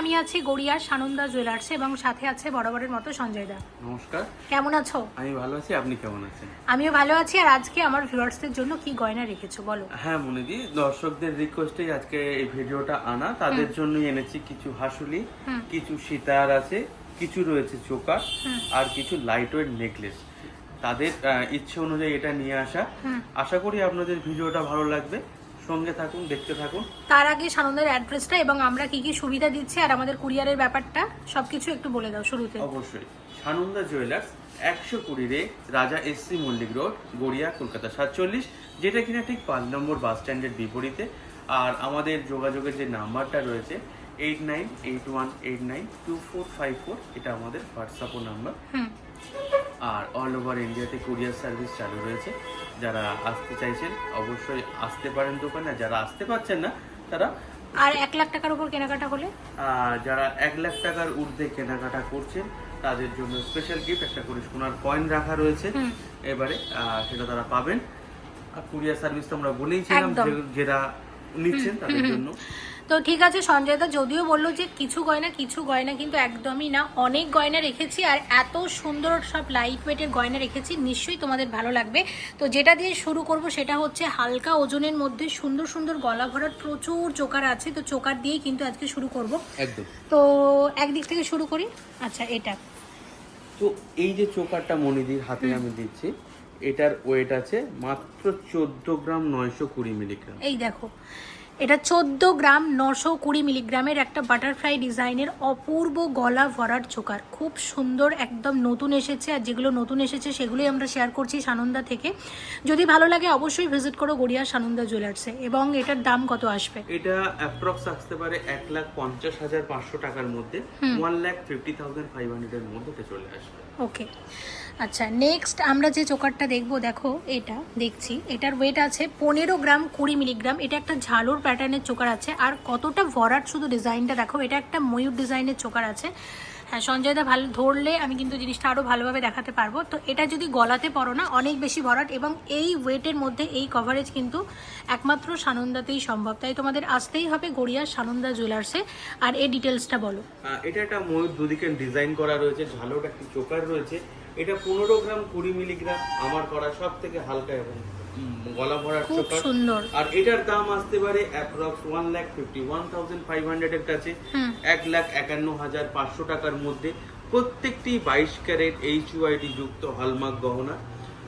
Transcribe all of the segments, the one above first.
আমি আছি গড়িয়ার সানন্দা জুয়েলার্স এবং সাথে আছে বরাবরের মতো সঞ্জয় দা। নমস্কার। কেমন আছো? আমি ভালো আছি আপনি কেমন আছেন? আমিও ভালো আছি আর আজকে আমার ভিউয়ার্সদের জন্য কি গয়না রেখেছো বলো? হ্যাঁ মনিদি দর্শকদের রিকোয়েস্টেই আজকে এই ভিডিওটা আনা। তাদের জন্যই এনেছি কিছু হাসুলি। কিছু সীতার আছে কিছু রয়েছে চোকা। আর কিছু লাইট ওয়েট নেকলেস তাদের ইচ্ছে অনুযায়ী এটা নিয়ে আসা। আশা করি আপনাদের ভিডিওটা ভালো লাগবে। সঙ্গে থাকুন দেখতে থাকুন। তার আগে সানন্দের অ্যাড্রেসটা এবং আমরা কি কি সুবিধা দিচ্ছি আর আমাদের কুরিয়ারের ব্যাপারটা সবকিছু একটু বলে দাও শুরুতে। অবশ্যই। সানন্দা জুয়েলার্স একশো কুড়ি রে Raja S C Mallick road Garia Kolkata সাতচল্লিশ যেটা কিনা ঠিক পাঁচ নম্বর বাস স্ট্যান্ডের বিপরীতে। আর আমাদের যোগাযোগের যে নাম্বারটা রয়েছে eight nine eight one eight nine two four five four এটা আমাদের হোয়াটসঅ্যাপও নাম্বার। হুম। আর অল ওভার ইন্ডিয়াতে কুরিয়ার সার্ভিস চালু রয়েছে। যারা আসতে চাইছেন অবশ্যই আসতে পারেন দোকানে। যারা আসতে পারছেন না তারা আর এক লাখ টাকার উপর কেনাকাটা হলে যারা এক লাখ টাকার ঊর্ধ্বে কেনাকাটা করছেন তাদের জন্য স্পেশাল গিফট একটা করে সোনার কয়েন রাখা রয়েছে। এবারে সেটা তারা পাবেন। আর কুরিয়ার সার্ভিস তো আমরা বলেইছিলাম যারা নিচ্ছেন তাদের জন্য। তো ঠিক আছে সঞ্জয় দা যদিও বলল যে কিছু গয়না কিছু গয়না কিন্তু একদমই না অনেক গয়না রেখেছি আর এত সুন্দর সব লাইট ওয়েটের গয়না রেখেছি নিশ্চয়ই তোমাদের ভালো লাগবে। তো যেটা দিয়ে শুরু করব সেটা হচ্ছে হালকা ওজনের মধ্যে সুন্দর সুন্দর গলা ভরার প্রচুর চোকার আছে তো চোকার দিয়েই কিন্তু আজকে শুরু করব। একদম। তো একদিক থেকে শুরু করি? আচ্ছা এটা। তো এই যে চোকারটা মনিদির হাতে আমি দিচ্ছি এটার ওয়েট আছে মাত্র চোদ্দ গ্রাম নয়শো কুড়ি মিলিগ্রাম। এই দেখো এটা চোদ্দ গ্রাম নশো কুড়ি মিলিগ্রামের একটা বাটারফ্লাই ডিজাইনের অপূর্ব গলা ভরার চোকার খুব সুন্দর একদম নতুন এসেছে আর যেগুলো নতুন এসেছে সেগুলোই আমরা শেয়ার করছি সানন্দা থেকে। যদি ভালো লাগে অবশ্যই ভিজিট করো গড়িয়া সানন্দা জুয়েলার্সে এবং এটার দাম কত আসবে? এটা অ্যাপ্রক্স আসতে পারে এক লাখ পঞ্চাশ হাজার পাঁচশো টাকার মধ্যে। One lakh fifty thousand five হান্ড্রেডের মধ্যে চলে আসবে। ওকে আচ্ছা নেক্সট আমরা যে চোকারটা দেখব, দেখো, এটা দেখছি। এটার ওয়েট আছে পনেরো গ্রাম কুড়ি মিলিগ্রাম। এটা একটা ঝালুর প্যাটার্নের চোকার আছে। আর কতটা ভরাট শুধু ডিজাইনটা দেখো, এটা একটা ময়ূর ডিজাইনের চোকার আছে। হ্যাঁ সঞ্জয়দা ভালো, ধরলে আমি কিন্তু জিনিসটা আরও ভালোভাবে দেখাতে পারব। তো এটা যদি গলাতে পড়ো না, অনেক বেশি ভরাট এবং এই ওয়েটের মধ্যে এই কভারেজ কিন্তু একমাত্র সানন্দাতেই সম্ভব। তাই তোমাদের আসতেই হবে গড়িয়া সানন্দা জুয়েলার্সে আর এই ডিটেলসটা বলো। এটা একটা ময়ূর দুদিকে ডিজাইন করা রয়েছে ঝালোট একটি চোকার রয়েছে। এটা পনেরো গ্রাম কুড়ি মিলিগ্রাম আমার করা সব থেকে হালকা এবং গলা ভরা খুব সুন্দর। আর এটার দাম আসতে পারে approx one lakh fifty one thousand five হান্ড্রেডের কাছে। এক লাখ একান্ন হাজার পাঁচশো টাকার মধ্যে। প্রত্যেকটি বাইশ ক্যারেট এইচ ইউআইডি যুক্ত হলমার্ক গহনা।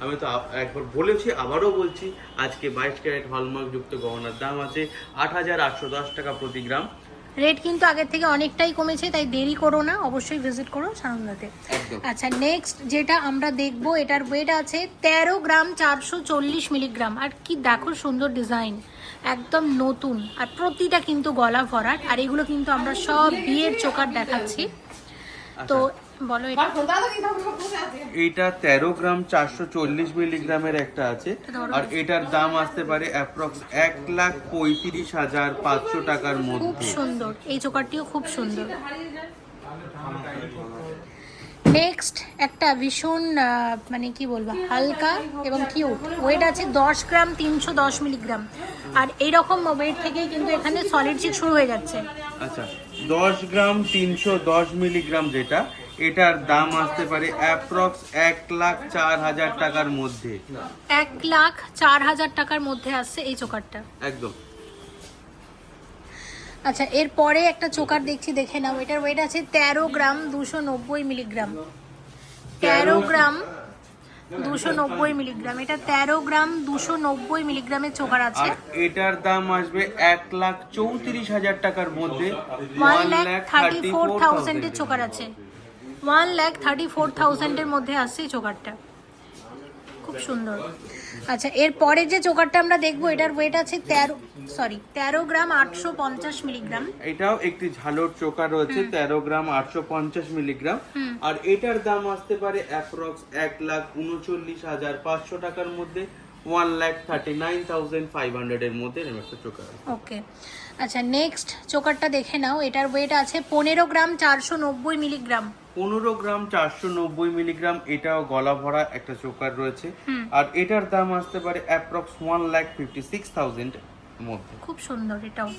আমি তো একবার বলেছি আবারও বলছি আজকে বাইশ ক্যারেট হলমার্ক যুক্ত গহনার দাম আছে আট হাজার আটশো দশ টাকা প্রতি গ্রাম। রেট কিন্তু আগের থেকে অনেকটাই কমেছে তাই দেরি করো না অবশ্যই ভিজিট করো সানন্দাতে আচ্ছা নেক্সট যেটা আমরা দেখব এটার ওয়েট আছে তেরো গ্রাম চারশো চল্লিশ মিলিগ্রাম আর কি দেখো সুন্দর ডিজাইন একদম নতুন। আর প্রতিটা কিন্তু গলা ভরাট আর এগুলো কিন্তু আমরা সব বিয়ের চোকার দেখাচ্ছি। তো বলো এটা। তেরো গ্রাম চারশো চল্লিশ মিলিগ্রামের একটা আছে। আর এটার দাম আসতে পারে অ্যাপ্রক্স এক লাখ পঁয়ত্রিশ হাজার পাঁচশো টাকার খুব সুন্দর। এই চোকারটিও খুব সুন্দর। নেক্সট একটা ভীষণ আহ, মানে কি বলব হালকা এবং কিউট ওয়েট আছে দশ গ্রাম তিনশো দশ মিলিগ্রাম। আর এইরকম ওয়েট থেকেই কিন্তু এখানে সলিড চিক শুরু হয়ে যাচ্ছে। আচ্ছা দশ গ্রাম তিনশো দশ মিলিগ্রাম যেটা এটার দাম আসতে পারে অ্যাপ্রক্স এক লাখ চার হাজার টাকার মধ্যে। এক লাখ চার হাজার টাকার মধ্যে আসছে এই চোকারটা। একদম। আচ্ছা এরপরে একটা চোকার দেখছি দেখে নাও। এটার ওয়েট আছে তেরো গ্রাম দুশো নব্বই মিলিগ্রাম। তেরো গ্রাম দুশো নব্বই মিলিগ্রাম। এটা তেরো গ্রাম দুশো নব্বই মিলিগ্রামের চোকার আছে। আর এটার দাম আসবে এক লাখ চৌত্রিশ হাজার টাকার মধ্যে। ওয়ান ল্যাক থার্টি ফোর থাউজেন্ডের চোকার আছে। ওয়ান ল্যাক থার্টি ফোর থাউজেন্ডের মধ্যে আসছে এই চোকারটা। খুব সুন্দর। আচ্ছা এরপরে যে চোকারটা আমরা দেখব এটার ওয়েট আছে তেরো সরি তেরো গ্রাম আটশো পঞ্চাশ মিলিগ্রাম। এটাও একটি ঝালোর চোকার রয়েছে তেরো গ্রাম আটশো পঞ্চাশ মিলিগ্রাম। আর এটার দাম আসতে পারে অ্যাপ্রক্স এক লাখ উনচল্লিশ হাজার পাঁচশো টাকার মধ্যে one lakh thirty nine thousand five হান্ড্রেডের মধ্যে এরকম একটা চোকা ওকে আচ্ছা নেক্সট চোকারটা দেখে নাও। এটার ওয়েট আছে পনেরো গ্রাম চারশো নব্বই মিলিগ্রাম পনেরো গ্রাম চারশো নব্বই মিলিগ্রাম এটাও গলা ভরা একটা চোকার রয়েছে। আর এটার দাম আসতে পারে approx one lakh fifty six thousand মধ্যে। খুব সুন্দর এটাও।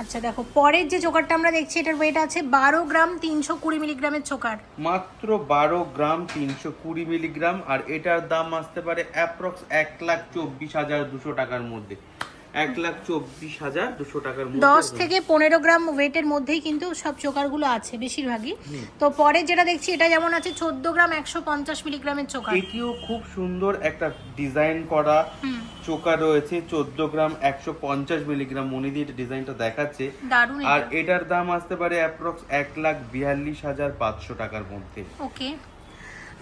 আচ্ছা দেখো পরের যে চোকারটা আমরা দেখছি এটার ওয়েট আছে বারো গ্রাম তিনশো কুড়ি মিলিগ্রামের চোকার। মাত্র বারো গ্রাম তিনশো কুড়ি মিলিগ্রাম আর এটার দাম আসতে পারে অ্যাপ্রক্স এক লাখ চব্বিশ হাজার দুশো টাকার মধ্যে। এক লাখ চব্বিশ হাজার দুশো টাকার দশ থেকে পনেরো গ্রাম ওয়েটের মধ্যেই কিন্তু সব চোকারগুলো আছে বেশিরভাগই। তো পরে যেটা দেখছি এটা যেমন আছে চোদ্দ গ্রাম একশো পঞ্চাশ মিলিগ্রামের চোকার। এটিও খুব সুন্দর একটা ডিজাইন করা চোকা রয়েছে চোদ্দ গ্রাম একশো পঞ্চাশ মিলিগ্রাম। মনিদি ডিজাইনটা দেখাচ্ছে। আর এটার দাম আসতে পারে অ্যাপ্রক্স এক লাখ বিয়াল্লিশ হাজার পাঁচশো টাকার মধ্যে। ওকে।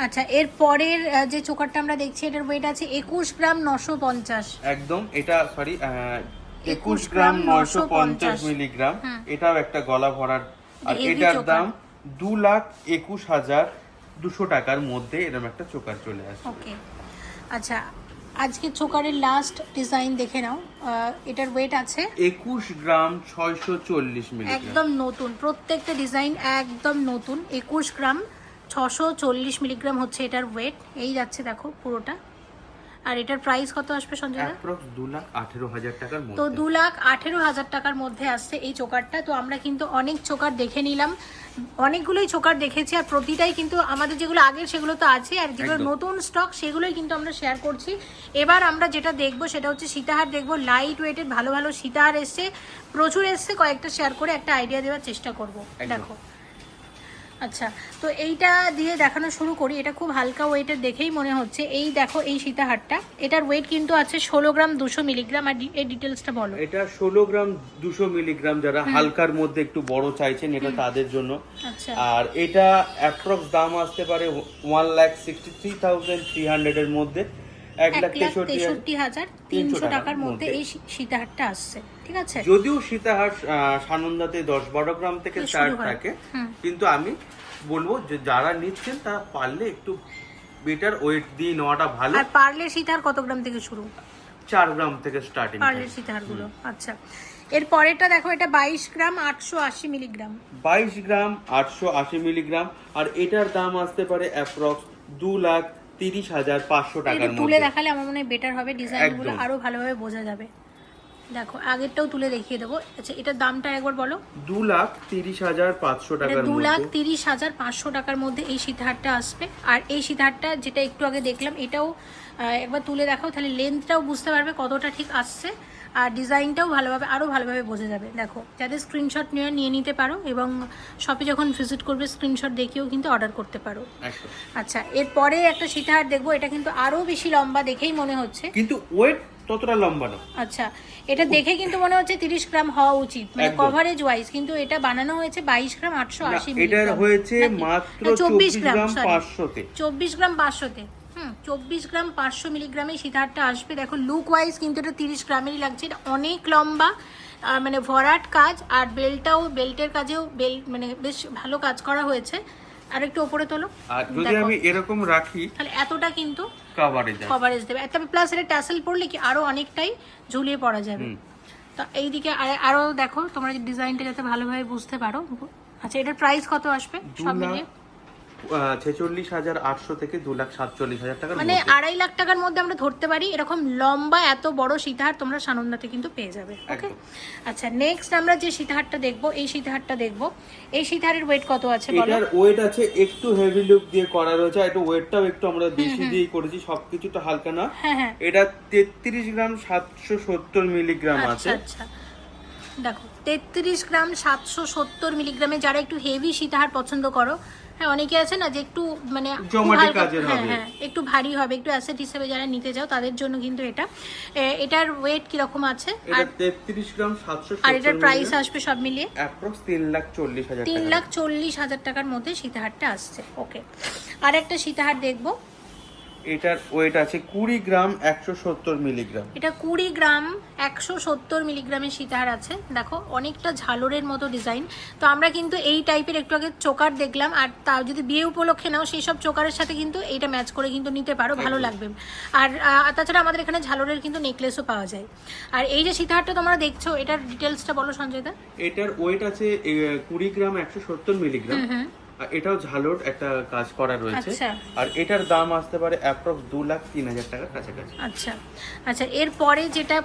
আচ্ছা এর পরের যে চোকারটা আমরা দেখছি এটার ওয়েট আছে একুশ গ্রাম নশো পঞ্চাশ। একদম এটা সরি একুশ 21 গ্রাম নয়শো পঞ্চাশ 950 মিলিগ্রাম। এটাও একটা গলা ভরার আর এটার দাম দু লাখ একুশ হাজার দুশো টাকার মধ্যে এরকম একটা চোকার চলে আসে ওকে। আচ্ছা আজকে চোকারের লাস্ট ডিজাইন দেখে নাও। এটার ওয়েট আছে একুশ গ্রাম ছয়শো চল্লিশ মিলিগ্রাম। একদম নতুন। প্রত্যেকটা ডিজাইন একদম নতুন। একুশ গ্রাম ছশো চল্লিশ মিলিগ্রাম হচ্ছে এটার ওয়েট এই যাচ্ছে দেখো পুরোটা। আর এটার প্রাইস কত আসবে সঞ্জয় দু লাখ আঠেরো হাজার টাকার তো দু লাখ আঠেরো হাজার টাকার মধ্যে আসছে এই চোকারটা। তো আমরা কিন্তু অনেক চোকার দেখে নিলাম। অনেকগুলোই চোকার দেখেছি আর প্রতিটাই কিন্তু আমাদের যেগুলো আগের সেগুলো তো আছে। আর যেগুলো নতুন স্টক সেগুলোই কিন্তু আমরা শেয়ার করছি। এবার আমরা যেটা দেখব সেটা হচ্ছে সীতাহার। দেখব লাইট ওয়েটের ভালো ভালো সীতাহার এসছে। প্রচুর এসছে। কয়েকটা শেয়ার করে একটা আইডিয়া দেওয়ার চেষ্টা করব। দেখো। আচ্ছা তো এইটা দিয়ে দেখানো শুরু করি। এটা খুব হালকা ওয়েটের দেখেই মনে হচ্ছে। এই দেখো এই সীতাহারটা। এটার ওয়েট কিন্তু আছে ষোলো গ্রাম দুশো মিলিগ্রাম। আর এই ডিটেলসটা বলো। এটা ষোলো গ্রাম দুশো মিলিগ্রাম যারা হালকার মধ্যে একটু বড় চাইছেন এটা তাদের জন্য। আচ্ছা। আর এটা অ্যাপ্রক্স দাম আসতে পারে one lakh sixty three thousand three হান্ড্রেডের মধ্যে। এক লাখ তেষট্টি হাজার- তিনশো টাকার মধ্যে। এই সীতাহারটা আসছে। ঠিক আছে? যদিও সীতাহার সানন্দাতে দশ বারো গ্রাম থেকে স্টার্ট। থাকে কিন্তু আমি বলব যে যারা নিচ্ছেন তারা পারলে একটু বেটার ওয়েট দিয়ে নেওয়াটা ভালো। আর পার্লের সীতাহার কত গ্রাম থেকে শুরু? চার গ্রাম থেকে স্টার্টিং পার্লের সীতাহারগুলো আচ্ছা। এর পরেরটা দেখো এটা বাইশ গ্রাম আটশো আশি মিলিগ্রাম। বাইশ গ্রাম আটশো আশি মিলিগ্রাম আর এটার দাম আসতে পারে অ্যাপ্রক্স দু লাখ তিরিশ হাজার পাঁচশো টাকার তুলে দেখালে আমার মনে হয় বেটার হবে ডিজাইনগুলো। আরও ভালোভাবে বোঝা যাবে। দেখো আগেরটাও তুলে দেখিয়ে দেবো। আচ্ছা এটার দামটা একবার বলো। দু লাখ তিরিশ হাজার পাঁচশো টাকার দু লাখ তিরিশ হাজার পাঁচশো টাকার মধ্যে এই সীতাহারটা আসবে। আর এই সীতাহারটা যেটা একটু আগে দেখলাম এটাও একবার তুলে দেখাও তাহলে লেন্থটাও বুঝতে পারবে কতটা ঠিক আসছে। আর ডিজাইনটাও ভালোভাবে আরও ভালোভাবে বোঝা যাবে। দেখো যাদের স্ক্রিনশট নিয়ে নিয়ে নিতে পারো এবং শপে যখন ভিজিট করবে স্ক্রিনশট দেখেও কিন্তু অর্ডার করতে পারো। আচ্ছা এরপরে একটা সীতাহার দেখব এটা কিন্তু আরও বেশি লম্বা দেখেই মনে হচ্ছে। কিন্তু ওয়েট ততটা লম্বা না আচ্ছা এটা দেখে কিন্তু মনে হচ্ছে তিরিশ গ্রাম হওয়া উচিত মানে কভারেজ ওয়াইজ কিন্তু এটা বানানো হয়েছে বাইশ গ্রাম আটশো না, আশি এটার হয়েছে মাত্র চব্বিশ গ্রাম sorry। পাঁচশোতে। চব্বিশ গ্রাম পাঁচশোতে। হুম চব্বিশ গ্রাম পাঁচশো মিলিগ্রামে সীতাহারটা আসবে। দেখো লুক ওয়াইজ কিন্তু এটা তিরিশ গ্রামেরই লাগছে। এটা অনেক লম্বা মানে ভরাট কাজ আর বেল্টটাও বেল্টের কাজেও বেল মানে বেশ ভালো কাজ করা হয়েছে। আর একটু ওপরে তোলো। আর যদি আমি এরকম রাখি তাহলে এতটা কিন্তু কভারেজ কভারেজ দেবে। তবে প্লাস এটা ট্যাসেল পড়লে কি আরও অনেকটাই ঝুলিয়ে পড়া যাবে। তো এইদিকে আর আরও দেখো তোমরা ডিজাইনটা যাতে ভালোভাবে বুঝতে পারো। আচ্ছা এটার প্রাইস কত আসবে? সব মিলিয়ে। ছেচল্লিশ হাজার আটশো থেকে দু লাখ সাতচল্লিশ হাজার টাকার মানে আড়াই লাখ টাকার মধ্যে আমরা ধরতে পারি এরকম লম্বা এত বড় সীতাহার তোমরা সানন্দাতে কিন্তু পেয়ে যাবে ওকে আচ্ছা নেক্সট আমরা যে সীতাহারটা দেখব এই সীতাহারটা দেখব এই সীতাহারের ওয়েট কত আছে বলো? এটার ওয়েট আছে একটু হেভি লুক দিয়ে করা রয়েছে একটু ওয়েটটাও একটু আমরা বেশি দিয়েই করেছি সবকিছু তো হালকা না। হ্যাঁ হ্যাঁ। এটা তেত্রিশ গ্রাম সাতশো সত্তর মিলিগ্রাম আচ্ছা আছে। আচ্ছা। দেখো তেত্রিশ গ্রাম সাতশো সত্তর মিলিগ্রামে যারা একটু হেভি সীতাহার পছন্দ করো হ্যাঁ অনেকে আছে না যে একটু মানে হ্যাঁ হ্যাঁ একটু ভারী হবে একটু অ্যাসেট হিসেবে যারা নিতে চাও তাদের জন্য কিন্তু এটা। এটার ওয়েট কীরকম আছে? আর গ্রাম এটার প্রাইস আসবে সব মিলিয়ে? অ্যাপ্রক্স তিন লাখ চল্লিশ হাজার তিন লাখ চল্লিশ হাজার টাকার মধ্যে সীতাহারটা আসছে ওকে আর একটা সীতাহার দেখব। এটার ওয়েট আছে কুড়ি গ্রাম একশো সত্তর মিলিগ্রাম এটা কুড়ি গ্রাম একশো সত্তর মিলিগ্রামের সীতাহার আছে। দেখো অনেকটা ঝালরের মতো ডিজাইন তো আমরা কিন্তু এই টাইপের একটু আগে চোকার দেখলাম আর তা যদি বিয়ে উপলক্ষে নাও সেই সব চোকারের সাথে কিন্তু এইটা ম্যাচ করে কিন্তু নিতে পারো ভালো লাগবে। আর তাছাড়া আমাদের এখানে ঝালরের কিন্তু নেকলেসও পাওয়া যায়। আর এই যে সীতাহারটা তোমরা দেখছ এটার ডিটেলসটা বলো সঞ্জয় দা এটার ওয়েট আছে কুড়ি গ্রাম একশো সত্তর মিলিগ্রাম এটাও ঝালোর একটা কাজ করা রয়েছে। আচ্ছা। আর এটার দাম আসতে পারে অ্যাপ্রক্স দু লাখ তিন হাজার টাকার কাছাকাছি। আচ্ছা। আচ্ছা এরপরে যেটা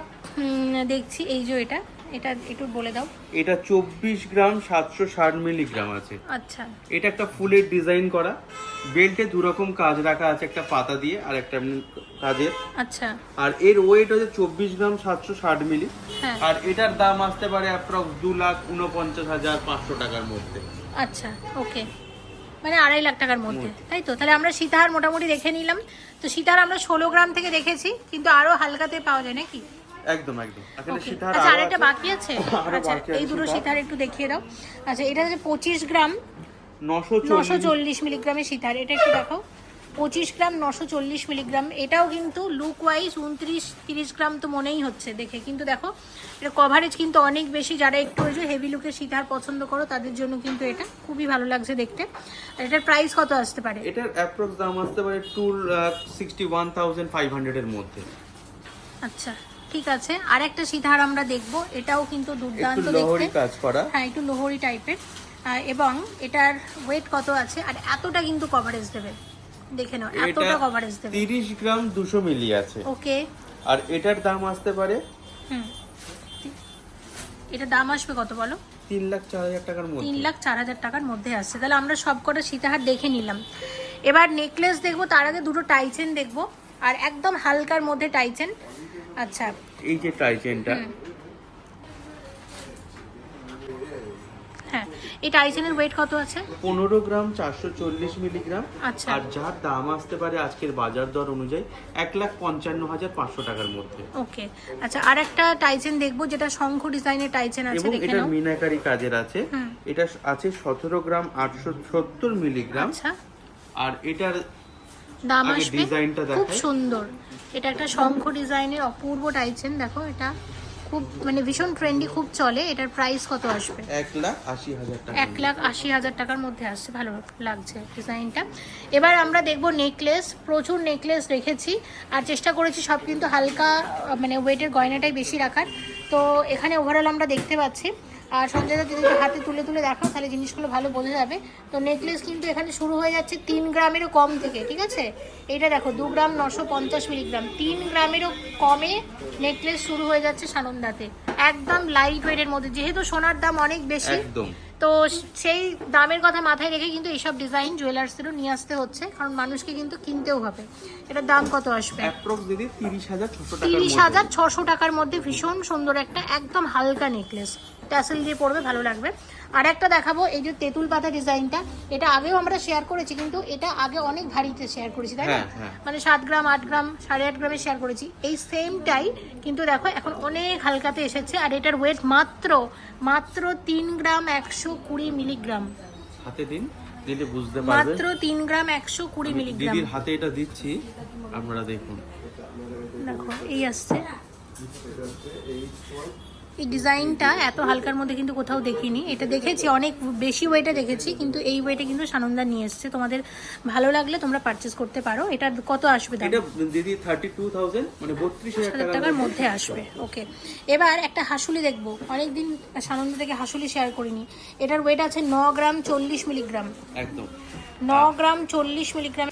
দেখছি এই যে এটা এটা একটু বলে দাও। এটা চব্বিশ গ্রাম সাতশো ষাট মিলিগ্রাম আছে। আচ্ছা। এটা একটা ফুলের ডিজাইন করা। বেল্টে দু রকম কাজ রাখা আছে একটা পাতা দিয়ে আর একটা কাজের। আচ্ছা। আর এর ওয়েট হচ্ছে চব্বিশ গ্রাম সাতশো ষাট মিলি। হ্যাঁ। আর এটার দাম আসতে পারে অ্যাপ্রক্স দু লাখ উনপঞ্চাশ হাজার পাঁচশো টাকার মধ্যে। আচ্ছা ওকে। মানে আড়াই লাখ টাকার মধ্যে তাই তো? তাহলে আমরা সীতাহার মোটামুটি দেখে নিলাম। তো সীতাহার আমরা ষোলো গ্রাম থেকে দেখেছি কিন্তু আরও হালকাতে পাওয়া যায় নাকি? একদম একদম। আচ্ছা আর একটা বাকি আছে? আচ্ছা এই দুটো সীতাহার। সীতাহার একটু দেখিয়ে দাও। আচ্ছা এটা হচ্ছে পঁচিশ গ্রাম নশো চল্লিশ। চল্লিশ মিলিগ্রামের সীতার এটা একটু দেখো পঁচিশ গ্রাম নশো চল্লিশ মিলিগ্রাম। এটাও কিন্তু লুক ওয়াইজ উনত্রিশ তিরিশ গ্রাম তো মনেই হচ্ছে দেখে। কিন্তু দেখো এটা কভারেজ কিন্তু অনেক বেশি। যারা একটু ওই যে হেভি লুকের সীতাহার পছন্দ করো তাদের জন্য কিন্তু এটা খুবই ভালো লাগছে দেখতে। আর এটার প্রাইস কত আসতে পারে? এটার অ্যাপ্রক্স দাম আসতে পারে two sixty one thousand five হান্ড্রেডের মধ্যে। আচ্ছা ঠিক আছে। আর একটা সীতাহার আমরা দেখব। এটাও কিন্তু দুর্দান্ত লহরি দেখতে। কাজ করা। হ্যাঁ একটু লোহরি টাইপের এবং এটার ওয়েট কত আছে? আর এতটা কিন্তু কভারেজ দেবে। দেখে নাও এতটা কভারেজ দেবে। তিরিশ গ্রাম দুশো মিলি আছে। ওকে। আর এটার দাম আসতে পারে? হুম। এটা দাম আসবে কত বলো? তিন লাখ চার হাজার টাকার মধ্যে। তিন লাখ চার হাজার টাকার মধ্যে আসছে। তাহলে আমরা সব কটা সীতাহার দেখে নিলাম। এবার নেকলেস দেখব তার আগে দুটো টাইচেন দেখব। আর একদম হালকার মধ্যে টাইচেন আচ্ছা। এই যে টাইচেনটা হুম। হ্যাঁ এই টাইচেনের ওয়েট কত আছে? পনেরো গ্রাম চারশো চল্লিশ মিলিগ্রাম। আচ্ছা। আর যার দাম আসতে পারে আজকের বাজার দর অনুযায়ী এক লাখ পঞ্চান্ন হাজার পাঁচশো টাকার মধ্যে। ওকে। আচ্ছা আর একটা টাইচেন দেখব যেটা শঙ্খ ডিজাইনের টাইচেন আছে এবং দেখে এটা নাও। মিনাকারি কাজের আছে। এটা আছে সতেরো গ্রাম আটশো সত্তর মিলিগ্রাম। আচ্ছা। আর এটার দাম আগে আসবে? ডিজাইনটা খুব দেখাই। সুন্দর। এটা একটা শঙ্খ ডিজাইনের অপূর্ব টাইচেন দেখো এটা। খুব মানে ভীষণ ট্রেন্ডি খুব চলে। এটার প্রাইস কত আসবে? এক লাখ আশি হাজার টাকা। এক লাখ আশি হাজার টাকার মধ্যে আসছে। ভালো লাগছে ডিজাইনটা এবার আমরা দেখব নেকলেস প্রচুর নেকলেস রেখেছি। আর চেষ্টা করেছি সব কিন্তু হালকা মানে ওয়েটের গয়নাটাই বেশি রাখার। তো এখানে ওভারঅল আমরা দেখতে পাচ্ছি। আর সঞ্জয় দা যদি হাতে তুলে তুলে দেখাও তাহলে জিনিসগুলো ভালো বোঝা যাবে। তো নেকলেস কিন্তু এখানে শুরু হয়ে যাচ্ছে তিন গ্রামেরও কম থেকে ঠিক আছে? এটা দেখো দু গ্রাম নশো পঞ্চাশ মিলিগ্রাম। তিন গ্রামেরও কমে নেকলেস শুরু হয়ে যাচ্ছে সানন্দাতে। একদম লাইট ওয়েটের মধ্যে যেহেতু সোনার দাম অনেক বেশি তো সেই দামের কথা মাথায় রেখে কিন্তু এইসব ডিজাইন জুয়েলার্সেরও নিয়ে আসতে হচ্ছে কারণ মানুষকে কিন্তু কিনতেও হবে। এটার দাম কত আসবে? তিরিশ হাজার ছশো টাকার মধ্যে। ভীষণ সুন্দর একটা একদম হালকা নেকলেস ট্যাসেল দিয়ে পড়বে ভালো লাগবে। আর একটা দেখাবো এই যে তেঁতুল পাতা ডিজাইনটা। এটা আগেও আমরা শেয়ার করেছি কিন্তু এটা আগে অনেক ভারীতে শেয়ার করেছি তাই না? হ্যাঁ, হ্যাঁ। মানে সাত গ্রাম আট গ্রাম সাড়ে আট গ্রামে শেয়ার করেছি। এই সেমটাই কিন্তু দেখো এখন অনেক হালকাতে এসেছে আর এটার ওয়েট মাত্র মাত্র তিন গ্রাম একশো কুড়ি মিলিগ্রাম হাতে দিন দিলে বুঝতে পারবেন মাত্র তিন গ্রাম একশো কুড়ি মিলিগ্রাম দিদির হাতে এটা দিচ্ছি আপনারা দেখুন। দেখো এই আসছে। এই ডিজাইনটা এত হালকার মধ্যে কিন্তু কোথাও দেখিনি। এটা দেখেছি অনেক বেশি ওয়েটে দেখেছি কিন্তু এই ওয়েটে কিন্তু সানন্দা নিয়ে এসছে। তোমাদের ভালো লাগলে তোমরা পারচেস করতে পারো। এটা কত আসবে এটা দিদি থার্টি টু থাউজেন্ড মানে বত্রিশ হাজার হাজার টাকার টাকার মধ্যে আসবে। ওকে এবার একটা হাসুলি দেখব। অনেকদিন সানন্দা থেকে হাসুলি শেয়ার করিনি। এটার ওয়েট আছে ন গ্রাম চল্লিশ মিলিগ্রাম একদম। ন গ্রাম চল্লিশ মিলিগ্রাম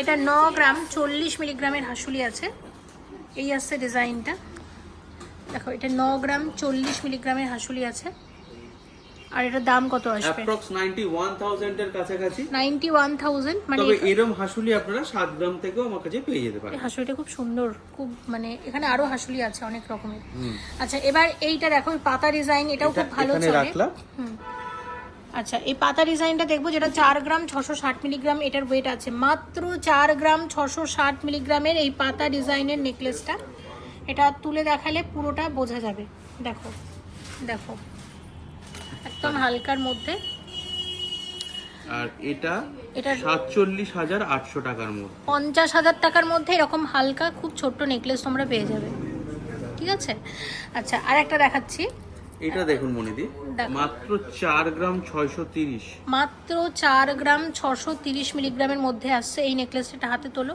এটা ন গ্রাম চল্লিশ মিলিগ্রামের হাসুলি আছে। এই আসছে ডিজাইনটা। দেখো এটা ন গ্রাম চল্লিশ মিলিগ্রামের হাসুলি আছে। আর এটার দাম কত আসবে? অ্যাপ্রক্স নাইনটি ওয়ান থাউজেন্ডের কাছাকাছি। নাইনটি ওয়ান থাউজেন্ড মানে তবে এরম হাসুলি আপনারা সাত গ্রাম থেকেও আমার কাছে পেয়ে যেতে পারেন। হাসুলিটা খুব সুন্দর খুব মানে এখানে আরও হাসুলি আছে অনেক রকমের। আচ্ছা এবার এইটা দেখো পাতা ডিজাইন এটাও খুব ভালো চলে। রাখলাম। আচ্ছা এই পাতা ডিজাইনটা দেখব যেটা চার গ্রাম ছশো ষাট মিলিগ্রাম এটার ওয়েট আছে। মাত্র চার গ্রাম ছশো ষাট মিলিগ্রামের এই পাতা ডিজাইনের নেকলেসটা এটা তুলে দেখালে পুরোটা বোঝা যাবে। দেখো দেখো। একদম হালকার মধ্যে। আর এটা এটার সাতচল্লিশ হাজার আটশো টাকার মধ্যে। পঞ্চাশ হাজার টাকার মধ্যে এরকম হালকা খুব ছোট্ট নেকলেস তোমরা পেয়ে যাবে। ঠিক আছে? আচ্ছা আর একটা দেখাচ্ছি। এটা দেখুন মনিদি মাত্র চার গ্রাম ছয়শো তিরিশ। মাত্র চার গ্রাম ছশো তিরিশ মিলিগ্রামের মধ্যে আসছে এই নেকলেসটা হাতে তোলো।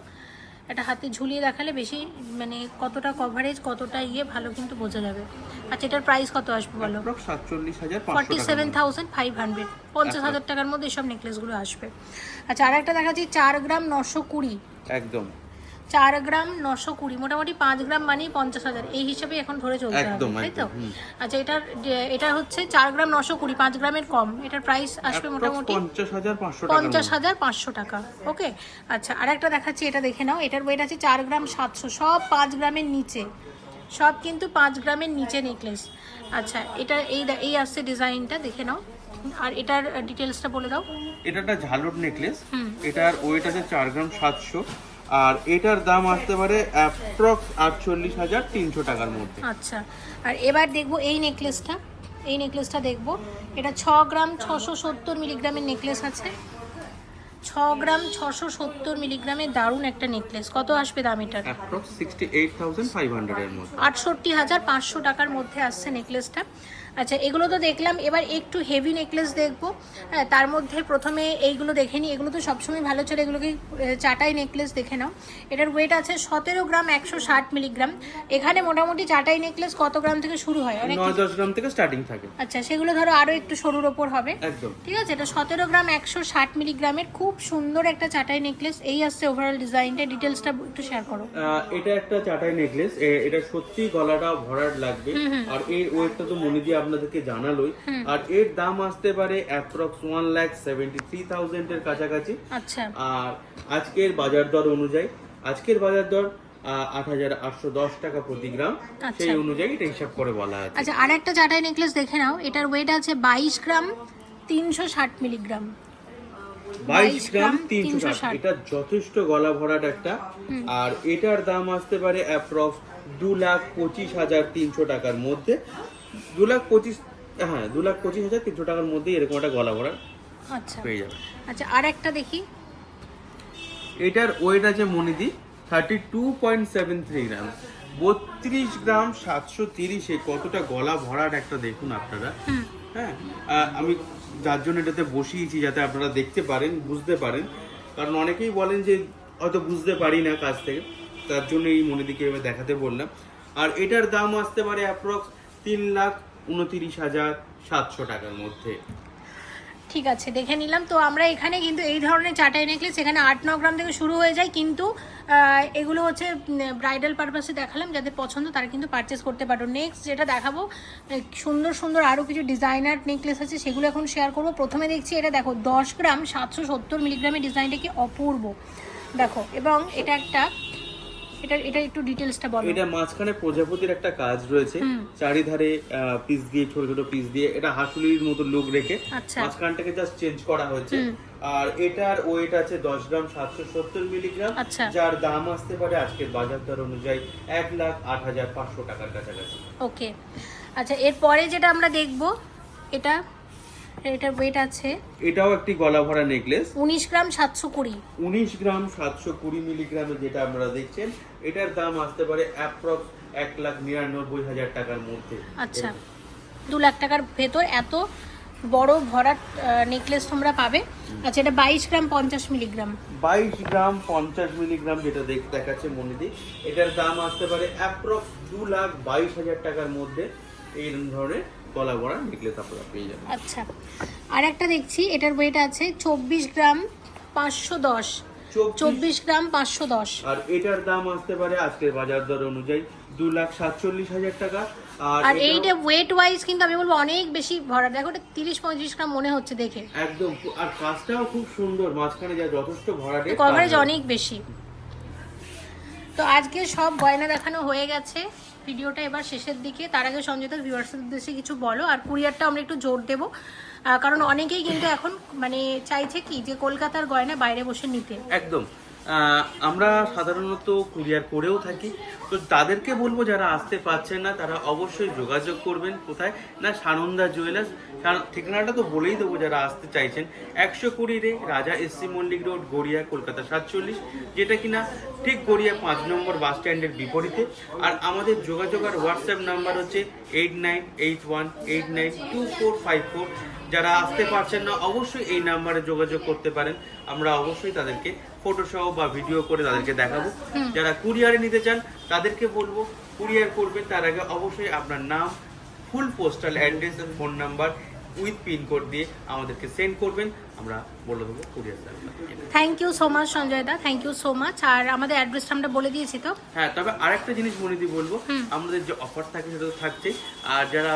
এটা হাতে ঝুলিয়ে দেখালে বেশি মানে কতটা কভারেজ কতটা ইয়ে ভালো কিন্তু বোঝা যাবে। আচ্ছা এটার প্রাইস কত আসবে বলো? সাতচল্লিশ হাজার forty seven thousand five hundred পঞ্চাশ হাজার টাকার মধ্যে সব নেকলেসগুলো আসবে। আচ্ছা আর একটা দেখাচ্ছি চার গ্রাম নশো কুড়ি। একদম। চার গ্রাম নশো কুড়ি মোটামুটি পাঁচ গ্রাম মানেই পঞ্চাশ হাজার। এই হিসাবে এখন ধরে চলতে হবে তাই তো? আচ্ছা এটার এটা হচ্ছে চার গ্রাম নশো কুড়ি পাঁচ গ্রামের কম। এটার প্রাইস আসবে মোটামুটি পঞ্চাশ হাজার পাঁচশো টাকা ওকে আচ্ছা আর একটা দেখাচ্ছি এটা দেখে নাও। এটার ওয়েট আছে চার গ্রাম সাতশো সব পাঁচ গ্রামের নিচে। সব কিন্তু পাঁচ গ্রামের নিচে নেকলেস আচ্ছা এটা এই এই আসছে ডিজাইনটা দেখে নাও। আর এটার ডিটেলসটা বলে দাও। এটা একটা ঝালর নেকলেস হুম। এটার ওয়েট আছে চার গ্রাম সাতশো। আর এটার দাম আসতে পারে অ্যাপ্রক্স আটচল্লিশ হাজার তিনশো টাকার মধ্যে। আচ্ছা আর এবার দেখব এই নেকলেসটা এই নেকলেসটা দেখব। এটা ছ গ্রাম ছশো সত্তর মিলিগ্রামের নেকলেস আছে। ছ গ্রাম ছশো সত্তর মিলিগ্রামের দারুণ একটা নেকলেস কত আসবে দাম এটার? Approx sixty eight thousand five হান্ড্রেডের মধ্যে। আটষট্টি হাজার পাঁচশো টাকার মধ্যে আসছে নেকলেসটা আচ্ছা এগুলো তো দেখলাম। এবার একটু হেভি নেকলেস দেখব। হ্যাঁ তার মধ্যে প্রথমে এইগুলো দেখে নিই এগুলো তো সবসময় ভালো চলে। এগুলোকে চাটাই নেকলেস দেখে নাও। এটার ওয়েট আছে সতেরো গ্রাম একশো ষাট মিলিগ্রাম এখানে মোটামুটি চাটাই নেকলেস কত গ্রাম থেকে শুরু হয়? অনেক দশ গ্রাম থেকে স্টার্টিং থাকে। আচ্ছা সেগুলো ধরো আরও একটু সরুর ওপর হবে। ঠিক আছে? এটা সতেরো গ্রাম একশো ষাট মিলিগ্রামের খুব সুন্দর একটা চাটাই নেকলেস এই আসছে ওভারঅল ডিজাইনটা ডিটেলসটা একটু শেয়ার করো। এটা একটা চাটাই নেকলেস এটা সত্যি গলাটা ভরাট লাগবে। আর এর ওয়েটটা তো মনে দিয়ে আপনাদেরকে জানালোই। আর এর দাম আসতে পারে approx one lakh seventy three thousand এর কাছাকাছি। আচ্ছা। আর আজকের বাজার দর অনুযায়ী আজকের বাজার দর আট হাজার আটশো দশ টাকা প্রতি গ্রাম। আচ্ছা। সেই অনুযায়ী এটা হিসাব করে বলা আছে। আচ্ছা আর একটা চাটাই নেকলেস দেখে নাও। এটার ওয়েট আছে বাইশ গ্রাম তিনশো ষাট মিলিগ্রাম বাইশ গ্রাম তিনশো ষাট। এটা যথেষ্ট গলা ভরাট একটা। আর এটার দাম আসতে পারে অ্যাপ্রক্স দু লাখ পঁচিশ হাজার তিনশো টাকার মধ্যে। দু লাখ পঁচিশ হ্যাঁ দু লাখ পঁচিশ হাজার তিনশো টাকার মধ্যে এরকম একটা গলা ভরা আচ্ছা। পেয়ে যাবে। আচ্ছা আর একটা দেখি। এটার ওয়েট আছে মনিদি thirty two point seven three gram বত্রিশ গ্রাম সাতশো তিরিশে কতটা গলা ভরাট একটা দেখুন আপনারা। হ্যাঁ আমি যার জন্য এটাতে বসিয়েছি যাতে আপনারা দেখতে পারেন বুঝতে পারেন। কারণ অনেকেই বলেন যে হয়তো বুঝতে পারি না কাছ থেকে। তার জন্য এই মনিদিকে এবার দেখাতে বললাম। আর এটার দাম আসতে পারে অ্যাপ্রক্স তিন লাখ উনতিরিশ হাজার সাতশো টাকার মধ্যে। ঠিক আছে, দেখে নিলাম। তো আমরা এখানে কিন্তু এই ধরনের চাটাই নেকলেস এখানে আট ন গ্রাম থেকে শুরু হয়ে যায়, কিন্তু এগুলো হচ্ছে ব্রাইডাল পারপাসে দেখালাম, যাদের পছন্দ তারা কিন্তু পারচেস করতে পারো। নেক্সট যেটা দেখাবো সুন্দর সুন্দর আরও কিছু ডিজাইনার নেকলেস আছে, সেগুলো এখন শেয়ার করব। প্রথমে দেখছি এটা দেখো, দশ গ্রাম সাতশো সত্তর মিলিগ্রামের ডিজাইনটা কি অপূর্ব। দেখো, এবং এটা একটা এটা এটা একটু ডিটেলসটা বলো এটা মাঝখানে প্রজাপতির একটা কাজ রয়েছে। চারিধারে পিস দিয়ে ছোট ছোট পিস দিয়ে এটা হাসুলির মতো লুক রেখে আচ্ছা। মাঝখানটাকে জাস্ট চেঞ্জ করা হয়েছে আর এটার ওয়েট আছে দশ গ্রাম সাতশো সত্তর মিলিগ্রাম আচ্ছা। যার দাম আসতে পারে আজকের বাজার দর অনুযায়ী এক লাখ আট হাজার পাঁচশো টাকার কাছাকাছি ওকে আচ্ছা এরপরে যেটা আমরা দেখব এটা এটার ওয়েট আছে? এটাও একটি গলা ভরা নেকলেস উনিশ গ্রাম সাতশো কুড়ি। উনিশ গ্রাম সাতশো কুড়ি মিলিগ্রামে যেটা আপনারা দেখছেন এটার দাম আসতে পারে অ্যাপ্রক্স এক লাখ নিরানব্বই হাজার টাকার মধ্যে। আচ্ছা দু লাখ টাকার ভেতর এত বড় ভরাট নেকলেস তোমরা পাবে। আচ্ছা এটা বাইশ গ্রাম পঞ্চাশ মিলিগ্রাম বাইশ গ্রাম পঞ্চাশ মিলিগ্রাম যেটা দেখ দেখাচ্ছে মনিদি এটার দাম আসতে পারে অ্যাপ্রক্স দু লাখ বাইশ হাজার টাকার মধ্যে। এই ধরনের গলা ভরা নেকলেস আপনারা পেয়ে যাবেন। আচ্ছা আর একটা দেখছি এটার ওয়েট আছে চব্বিশ গ্রাম পাঁচশো দশ। চব্বিশ গ্রাম পাঁচশো দশ। আর এটার দাম আসতে পারে আজকের বাজার দর অনুযায়ী দু লাখ সাতচল্লিশ হাজার টাকা। আর আর এইটা ওয়েট ওয়াইজ কিন্তু আমি বলব অনেক বেশি ভরা। দেখো এটা তিরিশ পঁয়ত্রিশ গ্রাম মনে হচ্ছে দেখে। একদম আর কাজটাও খুব সুন্দর মাঝখানে যা যথেষ্ট ভরাটে কভারেজ অনেক বেশি। তো আজকে সব গয়না দেখানো হয়ে গেছে। ভিডিওটা এবার শেষের দিকে। তার আগে সঞ্জিতার ভিউয়ার্সের উদ্দেশ্যে কিছু বলো, আর কুরিয়ারটা আমরা একটু জোর দেবো। কারণ অনেকেই কিন্তু এখন মানে চাইছে কি, যে কলকাতার গয়না বাইরে বসে নিতে। একদম। আমরা সাধারণত কুরিয়ার করেও থাকি। তো তাদেরকে বলব যারা আসতে পারছেন না, তারা অবশ্যই যোগাযোগ করবেন কোথায়? না, সানন্দা জুয়েলার্স। ঠিকানাটা তো বলেই দেবো যারা আসতে চাইছেন। একশো কুড়ি রে রাজা এসসি মল্লিক রোড, গড়িয়া, কলকাতা সাতচল্লিশ, যেটা কিনা ঠিক গড়িয়া পাঁচ নম্বর বাস স্ট্যান্ডের বিপরীতে। আর আমাদের যোগাযোগ আর হোয়াটসঅ্যাপ নাম্বার হচ্ছে eight nine eight one eight nine two four five four যারা আসতে পারছেন না অবশ্যই এই নাম্বারে যোগাযোগ করতে পারেন। আমরা অবশ্যই তাদেরকে ফটো সহ বা ভিডিও করে তাদেরকে দেখাবো। যারা কুরিয়ারে নিতে চান তাদেরকে বলব কুরিয়ার করবেন তার আগে অবশ্যই আপনার নাম full postal address phone number with pin code দিয়ে আমাদেরকে সেন্ড করবেন। আমরা বলে দেবো courier thank you so much Sanjay the. Thank you so much আর আমাদের অ্যাড্রেসটা আমরা বলে দিয়েছি তো? হ্যাঁ তবে আরেকটা জিনিস মনে দিয়ে বলব আমাদের যে অফার থাকে সেটা তো থাকছেই। আর যারা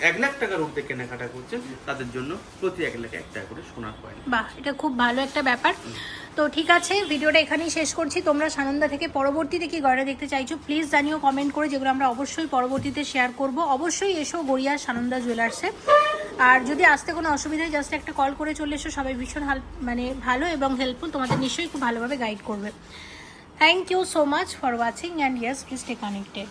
এক লাখ টাকার ঊর্ধ্বে কেনাকাটা করছেন তাদের জন্য প্রতি এক লাখ এক টাকা করে সোনার কয়েন। বাহ এটা খুব ভালো একটা ব্যাপার। তো ঠিক আছে ভিডিওটা এখানেই শেষ করছি। তোমরা সানন্দা থেকে পরবর্তীতে কি গয়না দেখতে চাইছো প্লিজ জানিও কমেন্ট করে যেগুলো আমরা অবশ্যই পরবর্তীতে শেয়ার করব। অবশ্যই এসো গড়িয়া সানন্দা জুয়েলার্সে আর যদি আসতে কোনো অসুবিধা হয় জাস্ট একটা কল করে চলে এসো। সবাই ভীষণ মানে ভালো এবং হেল্পফুল তোমাদের নিশ্চয়ই খুব ভালোভাবে গাইড করবে। Thank you so much for watching and yes please stay connected